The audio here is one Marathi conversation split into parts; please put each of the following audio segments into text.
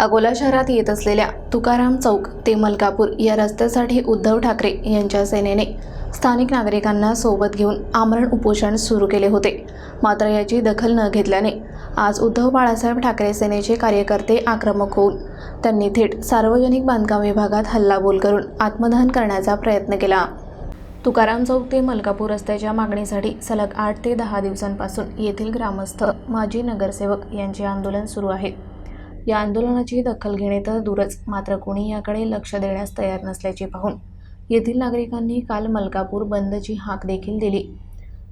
अकोला शहरात येत असलेल्या तुकाराम चौक ते मलकापूर या रस्त्यासाठी उद्धव ठाकरे यांच्या सेनेने स्थानिक नागरिकांना सोबत घेऊन आमरण उपोषण सुरू केले होते. मात्र याची दखल न घेतल्याने आज उद्धव बाळासाहेब ठाकरे सेनेचे कार्यकर्ते आक्रमक होऊन त्यांनी थेट सार्वजनिक बांधकाम विभागात हल्लाबोल करून आत्मदहन करण्याचा प्रयत्न केला. तुकाराम चौक ते मलकापूर रस्त्याच्या मागणीसाठी सलग आठ ते दहा दिवसांपासून येथील ग्रामस्थ माजी नगरसेवक यांचे आंदोलन सुरू आहे. या आंदोलनाची दखल घेणे तर दूरच मात्र कोणी याकडे लक्ष देण्यास तयार नसल्याचे पाहून येथील नागरिकांनी काल मलकापूर बंदची हाक देखील दिली.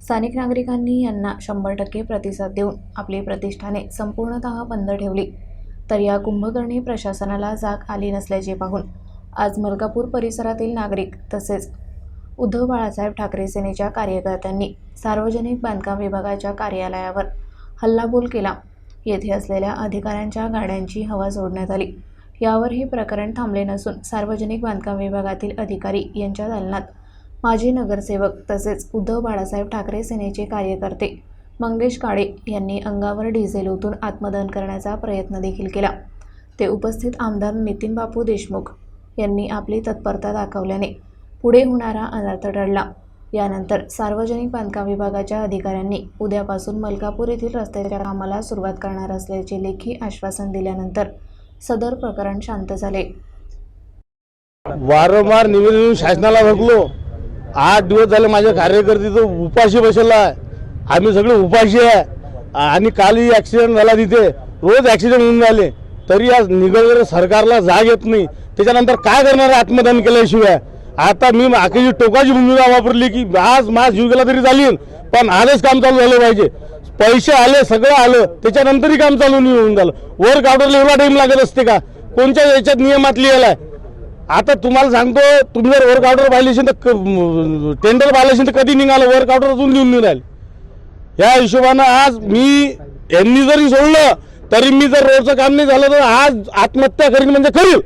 स्थानिक नागरिकांनी यांना शंभर टक्के प्रतिसाद देऊन आपली प्रतिष्ठाने संपूर्णतः बंद ठेवली. तर या कुंभकर्णी प्रशासनाला जाग आली नसल्याचे पाहून आज मलकापूर परिसरातील नागरिक तसेच उद्धव बाळासाहेब ठाकरे सेनेच्या कार्यकर्त्यांनी सार्वजनिक बांधकाम विभागाच्या कार्यालयावर हल्लाबोल केला. येथे असलेल्या अधिकाऱ्यांच्या गाड्यांची हवा सोडण्यात आली. यावर हे प्रकरण थांबले नसून सार्वजनिक बांधकाम विभागातील अधिकारी यांच्या दालनात माजी नगरसेवक तसेच उद्धव बाळासाहेब ठाकरे सेनेचे कार्यकर्ते मंगेश काळे यांनी अंगावर डिझेल ओतून आत्मदहन करण्याचा प्रयत्न देखील केला. ते उपस्थित आमदार नितीन बापू देशमुख यांनी आपली तत्परता दाखवल्याने पुढे होणारा अनर्थ टळला. यानंतर सार्वजनिक बांधकाम विभागाच्या अधिकाऱ्यांनी उद्यापासून मलकापूर येथील रस्त्याच्या कामाला सुरुवात करणार असल्याचे लेखी आश्वासन दिल्यानंतर सदर प्रकरण शांत झाले. वारंवार निवेदन शासनाला भरलो. आठ दिवस झाले माझ्या कार्यकर्ते तर उपाशी बसला आहे. आम्ही सगळे उपाशी आहे. आणि कालही ॲक्सिडेंट झाला तिथे. रोज ॲक्सिडेंट होऊन झाले तरी आज निघालेल्या सरकारला जाग येत नाही. त्याच्यानंतर काय करणार आत्मदान केल्याशिवाय? आता मी आखीची टोकाची भूमिका वापरली की आज मास जीव गेला तरी चालेल पण आजच काम चालू झालं पाहिजे. पैसे आले सगळं आलं त्याच्यानंतरही काम चालू नाही होऊन झालं. वर ऑर्डरला एवढा टाईम लागत असते का? कोणत्या याच्यात नियमात लिहिला आहे? आता तुम्हाला सांगतो तुम्ही जर वर्क ऑर्डर पाहिली असेल तर टेंडर पाहिलं असेल तर कधी निघालं? वर्क ऑर्डर अजून लिहून निघाल या हिशोबानं आज मी यांनी जरी सोडलं तरी मी जर रोडचं काम नाही झालं तर आज आत्महत्या करीन म्हणजे करील.